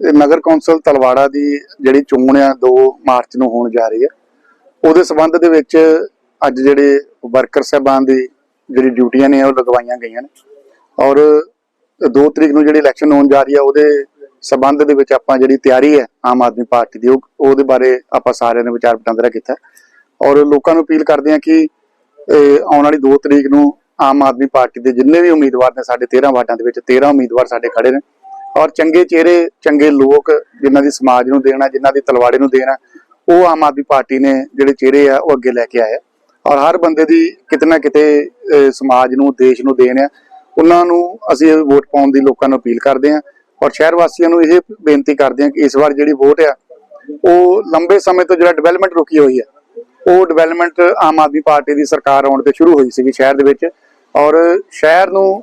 ਨਗਰ council Talwara ਦੀ ਜਿਹੜੀ ਚੋਣ ਆ 2 ਮਾਰਚ ਨੂੰ ਹੋਣ ਜਾ ਰਹੀ ਹੈ ਉਹਦੇ ਸਬੰਧ ਦੇ ਵਿੱਚ ਅੱਜ ਜਿਹੜੇ ਵਰਕਰ ਸਾਹਿਬਾਨ ਦੀ ਜਿਹੜੀ ਡਿਊਟੀਆਂ ਨੇ, ਉਹ ਲਗਵਾਈਆਂ ਗਈਆਂ ਨੇ। ਔਰ 2 ਤਰੀਕ ਨੂੰ ਜਿਹੜੀ ਇਲੈਕਸ਼ਨ ਹੋਣ ਜਾ ਰਹੀ ਹੈ ਉਹਦੇ ਸਬੰਧ ਦੇ ਵਿੱਚ ਆਪਾਂ ਜਿਹੜੀ ਤਿਆਰੀ ਹੈ ਆਮ ਆਦਮੀ ਪਾਰਟੀ ਦੀ ਉਹਦੇ ਬਾਰੇ ਆਪਾਂ ਸਾਰਿਆਂ ਨੇ ਵਿਚਾਰ ਵਟਾਂਦਰਾ ਕੀਤਾ। ਔਰ ਲੋਕਾਂ ਨੂੰ ਅਪੀਲ ਕਰਦੇ ਹਾਂ ਕਿ ਆਉਣ ਵਾਲੀ 2 ਤਰੀਕ ਨੂੰ ਆਮ ਆਦਮੀ ਪਾਰਟੀ ਦੇ ਜਿੰਨੇ ਵੀ ਉਮੀਦਵਾਰ ਨੇ, ਸਾਡੇ 13 ਵਾਰਡਾਂ ਦੇ ਵਿੱਚ 13 ਉਮੀਦਵਾਰ ਸਾਡੇ ਖੜੇ ਨੇ। ਔਰ ਚੰਗੇ ਚਿਹਰੇ, ਚੰਗੇ ਲੋਕ ਜਿਨ੍ਹਾਂ ਦੀ ਸਮਾਜ ਨੂੰ ਦੇਣਾ ਜਿਨ੍ਹਾਂ ਦੀ ਤਲਵਾੜੇ ਨੂੰ ਦੇਣਾ ਉਹ ਆਮ ਆਦਮੀ ਪਾਰਟੀ ਨੇ ਜਿਹੜੇ ਚਿਹਰੇ ਆ, ਉਹ ਅੱਗੇ ਲੈ ਕੇ ਆਏ ਔਰ ਹਰ ਬੰਦੇ ਦੀ ਕਿਤੇ ਨਾ ਕਿਤੇ ਸਮਾਜ ਨੂੰ, ਦੇਸ਼ ਨੂੰ ਦੇਣ ਆ। ਉਹਨਾਂ ਨੂੰ ਅਸੀਂ ਵੋਟ ਪਾਉਣ ਦੀ ਲੋਕਾਂ ਨੂੰ ਅਪੀਲ ਕਰਦੇ ਹਾਂ ਔਰ ਸ਼ਹਿਰ ਵਾਸੀਆਂ ਨੂੰ ਇਹ ਬੇਨਤੀ ਕਰਦੇ ਹਾਂ ਕਿ ਇਸ ਵਾਰ ਜਿਹੜੀ ਵੋਟ ਆ, ਉਹ ਲੰਬੇ ਸਮੇਂ ਤੋਂ ਜਿਹੜਾ ਡਿਵੈਲਪਮੈਂਟ ਰੁਕੀ ਹੋਈ ਹੈ ਉਹ ਡਿਵੈਲਪਮੈਂਟ ਆਮ ਆਦਮੀ ਪਾਰਟੀ ਦੀ ਸਰਕਾਰ ਆਉਣ ਤੇ ਸ਼ੁਰੂ ਹੋਈ ਸੀਗੀ ਸ਼ਹਿਰ ਦੇ ਵਿੱਚ। ਔਰ ਸ਼ਹਿਰ ਨੂੰ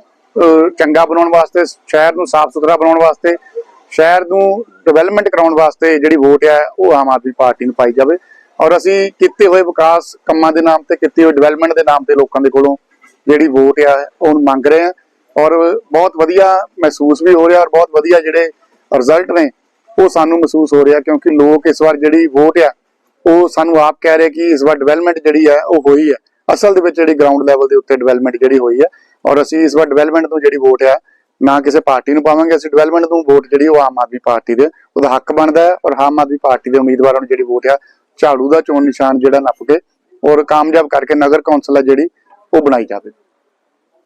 ਚੰਗਾ ਬਣਾਉਣ ਵਾਸਤੇ, ਸ਼ਹਿਰ ਨੂੰ ਸਾਫ਼ ਸੁਥਰਾ ਬਣਾਉਣ ਵਾਸਤੇ, ਸ਼ਹਿਰ ਨੂੰ ਡਿਵੈਲਪਮੈਂਟ ਕਰਾਉਣ ਵਾਸਤੇ ਜਿਹੜੀ ਵੋਟ ਹੈ ਉਹ ਆਮ ਆਦਮੀ ਪਾਰਟੀ ਨੂੰ ਪਾਈ ਜਾਵੇ। ਔਰ ਅਸੀਂ ਕੀਤੇ ਹੋਏ ਵਿਕਾਸ ਕੰਮਾਂ ਦੇ ਨਾਮ ਤੇ, ਕੀਤੇ ਹੋਏ ਡਿਵੈਲਪਮੈਂਟ ਦੇ ਨਾਮ ਤੇ ਲੋਕਾਂ ਦੇ ਕੋਲੋਂ ਜਿਹੜੀ ਵੋਟ ਆ ਉਹ ਮੰਗ ਰਹੇ ਆ ਔਰ ਬਹੁਤ ਵਧੀਆ ਮਹਿਸੂਸ ਵੀ ਹੋ ਰਿਹਾ ਔਰ ਬਹੁਤ ਵਧੀਆ ਜਿਹੜੇ ਰਿਜ਼ਲਟ ਨੇ, ਉਹ ਸਾਨੂੰ ਮਹਿਸੂਸ ਹੋ ਰਿਹਾ ਕਿਉਂਕਿ ਲੋਕ ਇਸ ਵਾਰ ਜਿਹੜੀ ਵੋਟ ਆ, ਉਹ ਸਾਨੂੰ ਆਪ ਕਹਿ ਰਹੇ ਕਿ ਇਸ ਵਾਰ ਡਿਵੈਲਪਮੈਂਟ ਜਿਹੜੀ ਹੈ ਉਹ ਹੋਈ ਹੈ ਅਸਲ ਦੇ ਵਿੱਚ ਜਿਹੜੀ ਗਰਾਊਂਡ ਲੈਵਲ ਦੇ ਉੱਤੇ ਡਿਵੈਲਪਮੈਂਟ ਜਿਹੜੀ ਹੋਈ ਹੈ ਔਰ ਅਸੀਂ ਇਸ ਵਾਰ ਡਿਵੈਲਪਮੈਂਟ ਤੋਂ ਜਿਹੜੀ ਵੋਟ ਆ, ਨਾ ਕਿਸੇ ਪਾਰਟੀ ਨੂੰ ਪਾਵਾਂਗੇ, ਅਸੀਂ ਡਿਵੈਲਪਮੈਂਟ ਨੂੰ ਵੋਟ ਜਿਹੜੀ ਉਹ ਆਮ ਆਦਮੀ ਪਾਰਟੀ ਦੇ, ਉਹਦਾ ਹੱਕ ਬਣਦਾ ਹੈ ਔਰ ਆਮ ਆਦਮੀ ਪਾਰਟੀ ਦੇ ਉਮੀਦਵਾਰਾਂ ਨੂੰ ਜਿਹੜੀ ਵੋਟ ਆ, ਝਾੜੂ ਦਾ ਚੋਣ ਨਿਸ਼ਾਨ ਜਿਹੜਾ ਨੱਪ ਕੇ ਔਰ ਕਾਮਯਾਬ ਕਰਕੇ ਨਗਰ ਕੌਂਸਲ ਆ ਜਿਹੜੀ, ਉਹ ਬਣਾਈ ਜਾਵੇ।